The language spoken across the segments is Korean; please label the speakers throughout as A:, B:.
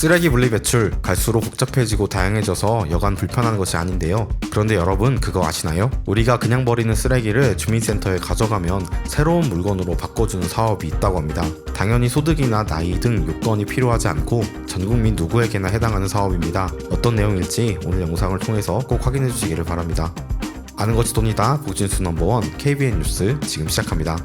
A: 쓰레기 분리 배출 갈수록 복잡해지고 다양해져서 여간 불편한 것이 아닌데요. 그런데 여러분 그거 아시나요? 우리가 그냥 버리는 쓰레기를 주민센터에 가져가면 새로운 물건으로 바꿔주는 사업이 있다고 합니다. 당연히 소득이나 나이 등 요건이 필요하지 않고 전 국민 누구에게나 해당하는 사업입니다. 어떤 내용일지 오늘 영상을 통해서 꼭 확인해 주시기를 바랍니다. 아는 것이 돈이다 복진수 넘버원 KBN 뉴스 지금 시작합니다.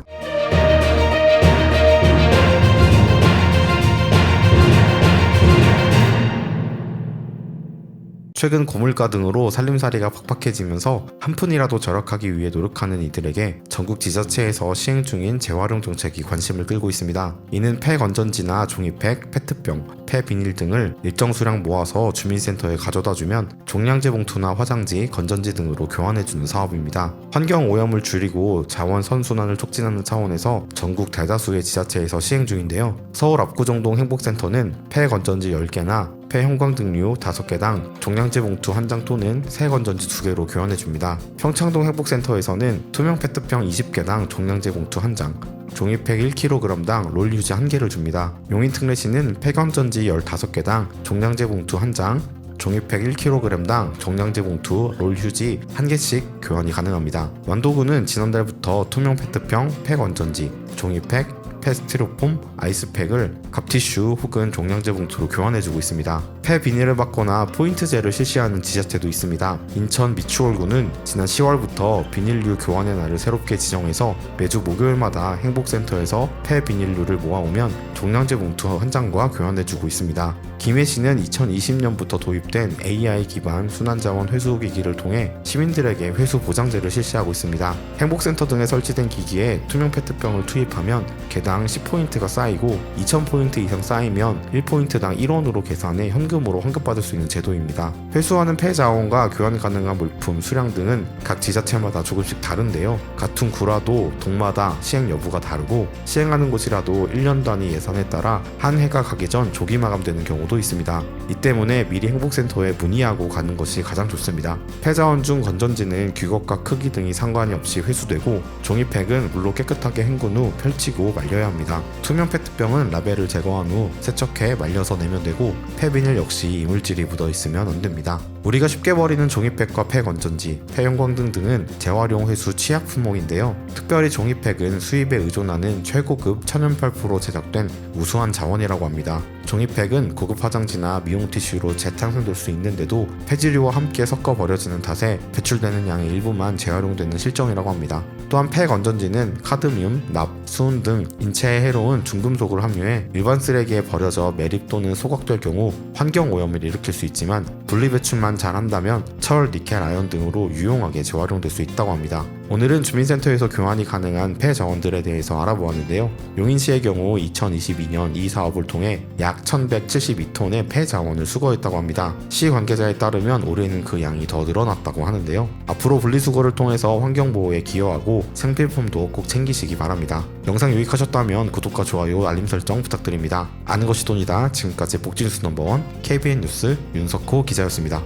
A: 최근 고물가 등으로 살림살이가 팍팍해지면서 한 푼이라도 절약하기 위해 노력하는 이들에게 전국 지자체에서 시행 중인 재활용 정책이 관심을 끌고 있습니다. 이는 폐 건전지나 종이팩, 페트병, 폐 비닐 등을 일정 수량 모아서 주민센터에 가져다 주면 종량제 봉투나 화장지, 건전지 등으로 교환해주는 사업입니다. 환경 오염을 줄이고 자원 선순환을 촉진하는 차원에서 전국 대다수의 지자체에서 시행 중인데요. 서울 압구정동 행복센터는 폐 건전지 10개나 폐 형광 등류 5개당 종량제 봉투 한장 또는 새 건전지 2개로 교환해줍니다. 평창동 행복센터에서는 투명 페트병 20개당 종량제 봉투 한 장, 종이팩 1kg당 롤 휴지 1개를 줍니다. 용인특례시는 폐건전지 15개당 종량제 봉투 한 장, 종이팩 1kg당 종량제 봉투, 롤 휴지 1개씩 교환이 가능합니다. 완도구는 지난달부터 투명 페트병, 폐건전지, 종이팩, 페스티로폼, 아이스팩을 갑티슈 혹은 종량제 봉투로 교환해주고 있습니다. 폐 비닐을 받거나 포인트제를 실시하는 지자체도 있습니다. 인천 미추홀구는 지난 10월부터 비닐류 교환의 날을 새롭게 지정해서 매주 목요일마다 행복센터에서 폐 비닐류를 모아오면 종량제 봉투 한 장과 교환해주고 있습니다. 김해시는 2020년부터 도입된 AI 기반 순환자원 회수 기기를 통해 시민들에게 회수 보장제를 실시하고 있습니다. 행복센터 등에 설치된 기기에 투명 페트병을 투입하면 개당 10포인트가 쌓이고 2000포인트 이상 쌓이면 1포인트당 1원으로 계산해 현금으로 환급받을 수 있는 제도입니다. 회수하는 폐자원과 교환 가능한 물품 수량 등은 각 지자체마다 조금씩 다른데요. 같은 구라도 동마다 시행 여부가 다르고 시행하는 곳이라도 1년 단위 예산에 따라 한 해가 가기 전 조기 마감되는 경우도 있습니다. 이 때문에 미리 행복센터에 문의하고 가는 것이 가장 좋습니다. 폐자원 중 건전지는 규격과 크기 등이 상관이 없이 회수되고 종이팩은 물로 깨끗하게 헹군 후 펼치고 말려야 합니다. 투명 페트병은 라벨을 제거한 후 세척해 말려서 내면 되고 폐비닐 역시 이물질이 묻어 있으면 안 됩니다. 우리가 쉽게 버리는 종이팩과 폐건전지, 폐형광등 등은 재활용 회수 취약 품목인데요. 특별히 종이팩은 수입에 의존하는 최고급 천연 펄프로 제작된 우수한 자원이라고 합니다. 종이팩은 고급 화장지나 미용 티슈로 재탄생될 수 있는데도 폐지류와 함께 섞어 버려지는 탓에 배출되는 양의 일부만 재활용되는 실정이라고 합니다. 또한 폐 건전지는 카드뮴, 납, 수은 등 인체에 해로운 중금속을 함유해 일반 쓰레기에 버려져 매립 또는 소각될 경우 환경 오염을 일으킬 수 있지만 분리 배출만 잘한다면 철, 니켈, 아연 등으로 유용하게 재활용될 수 있다고 합니다. 오늘은 주민센터에서 교환이 가능한 폐 자원들에 대해서 알아보았는데요. 용인시의 경우 2022년 이 사업을 통해 약 1172톤의 폐 자원을 수거했다고 합니다. 시 관계자에 따르면 올해는 그 양이 더 늘어났다고 하는데요. 앞으로 분리수거를 통해서 환경보호에 기여하고 생필품도 꼭 챙기시기 바랍니다. 영상 유익하셨다면 구독과 좋아요, 알림 설정 부탁드립니다. 아는 것이 돈이다. 지금까지 복진수 넘버원 KBN 뉴스 윤석호 기자였습니다.